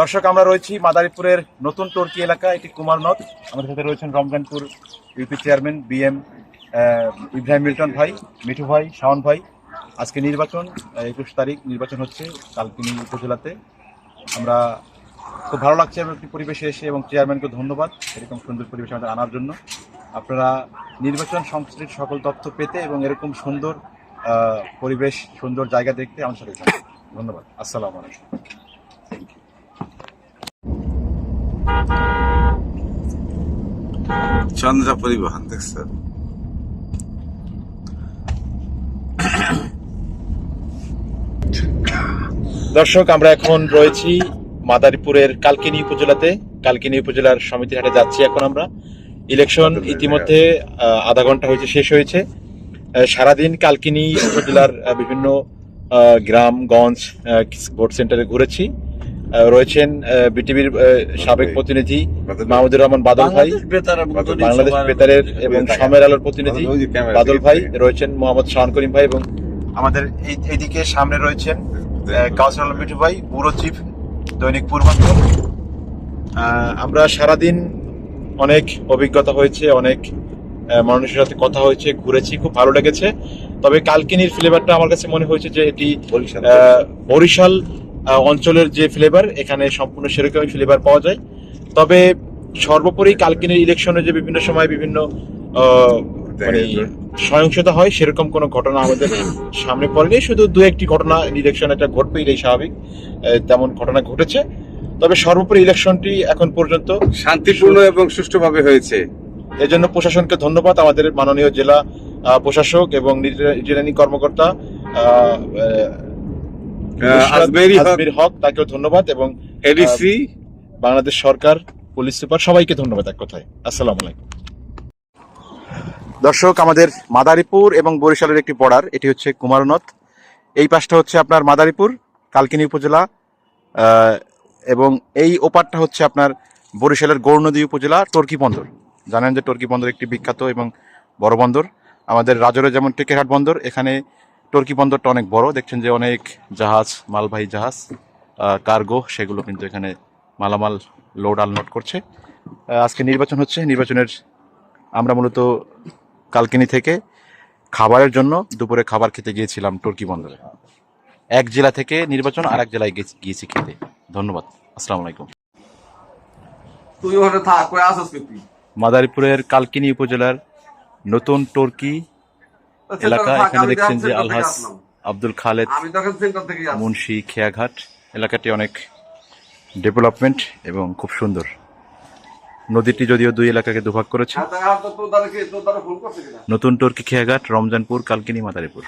দর্শক, আমরা রয়েছি মাদারীপুরের নতুন টর্কি এলাকা এটি কুমারনদ আমাদের সাথে রয়েছেন Ramjanpur UP chairman B M Ibrahim Milton ভাই, মিঠু ভাই, শাওন ভাই। আজকে নির্বাচন একুশ তারিখ নির্বাচন হচ্ছে কালকিনি উপজেলাতে। আমরা খুব ভালো লাগছে একটি পরিবেশে এসে এবং চেয়ারম্যানকে ধন্যবাদ এরকম সুন্দর পরিবেশ আমাদের আনার জন্য। আপনারা নির্বাচন সংশ্লিষ্ট সকল তথ্য পেতে এবং এরকম সুন্দর পরিবেশ, সুন্দর জায়গা দেখতে আমার সাথে। ধন্যবাদ। আসসালামু আলাইকুম। চন্দ্রা পরিবহন দেখছ দর্শক আমরা এখন রয়েছি মাদারীপুরের কালকিনি উপজেলাতে। কালকিনি উপজেলার সমিতির হাটে যাচ্ছি এখন আমরা। ইলেকশন ইতিমধ্যে আধা ঘণ্টা হয়েছে শেষ হয়েছে। সারাদিন কালকিনি উপজেলার বিভিন্ন আহ, গ্রাম গঞ্জ ভোট সেন্টারে ঘুরেছি। রয়েছেন বিটিভির সাবেক প্রতিনিধি মাহমুদুর রহমান বাদল ভাই বাংলাদেশ বেতারের এবং সমের আলোর প্রতিনিধি বাদল ভাই রয়েছেন মোহাম্মদ শাহান করিম ভাই এবং আমাদের এই এইদিকে সামনে রয়েছেন কাউসার আলম মিঠু ভাই ব্যুরো চিফ দৈনিক পূর্বাঞ্চল। আহ, আমরা সারাদিন অনেক অভিজ্ঞতা হয়েছে অনেক আহ, মানুষের সাথে কথা হয়েছে ঘুরেছি খুব ভালো লেগেছে। তবে কালকিনির ফ্লেভারটা আমার কাছে মনে হয়েছে যে এটি আহ, বরিশাল অঞ্চলের যে ফ্লেভার এখানে সম্পূর্ণ সেরকমই ফ্লেভার পাওয়া যায়। তবে সর্বোপরি কালকিনের ইলেকশনে যে বিভিন্ন সময় বিভিন্ন মানে সহিংসতা হয় সেরকম কোনো ঘটনা আমাদের সামনে পড়েনি। শুধু দু একটি ঘটনা ইলেকশন একটা ঘটবে এটাই স্বাভাবিক। তেমন ঘটনা ঘটেছে। তবে সর্বোপরি ইলেকশনটি এখন পর্যন্ত শান্তিপূর্ণ এবং সুষ্ঠুভাবে হয়েছে। এজন্য প্রশাসনকে ধন্যবাদ। আমাদের মাননীয় জেলা প্রশাসক এবং রিটার্নিং কর্মকর্তা আজমেরি হক, তাকেও ধন্যবাদ এবং এডিসি বাংলাদেশ সরকার পুলিশ সুপার সবাইকে ধন্যবাদ এক কথায়। আসসালামু আলাইকুম। দর্শক আমাদের মাদারীপুর এবং বরিশালের একটি বর্ডার এটি হচ্ছে কুমারনদ এই পাশটা হচ্ছে আপনার মাদারীপুর কালকিনি উপজেলা এবং এই ওপারটা হচ্ছে আপনার বরিশালের গৌরনদী উপজেলা টর্কি বন্দর। জানেন যে টর্কি বন্দর একটি বিখ্যাত এবং বড় বন্দর। আমাদের রাজরে যেমন টেকেরহাট বন্দর এখানে টর্কি বন্দরটা অনেক বড়। দেখছেন যে অনেক জাহাজ মালবাহী জাহাজ কার্গো সেগুলো কিন্তু এখানে মালামাল লোড আনলোড করছে। আজকে নির্বাচন হচ্ছে। নির্বাচনের আমরা মূলত কালকিনি থেকে খাবারের জন্য দুপুরে খাবার খেতে গিয়েছিলাম টর্কি বন্দরে। এক জেলা থেকে নির্বাচন আর এক জেলায় গিয়েছি খেতে। ধন্যবাদ। আসসালামু আলাইকুম। তুই ওখানে থাক মাদারীপুরের কালকিনি উপজেলার নতুন টর্কি এলাকা এখানে দেখছেন যে আলহাস আব্দুল খালেদ মুন্সি খেয়াঘাট এলাকাটি অনেক ডেভেলপমেন্ট এবং খুব সুন্দর। নদীটি যদিও দুই এলাকাকে দুভাগ করেছে। হ্যাঁ, নতুন টর্কি খেয়াঘাট রমজানপুর কালকিনি মাদারীপুর।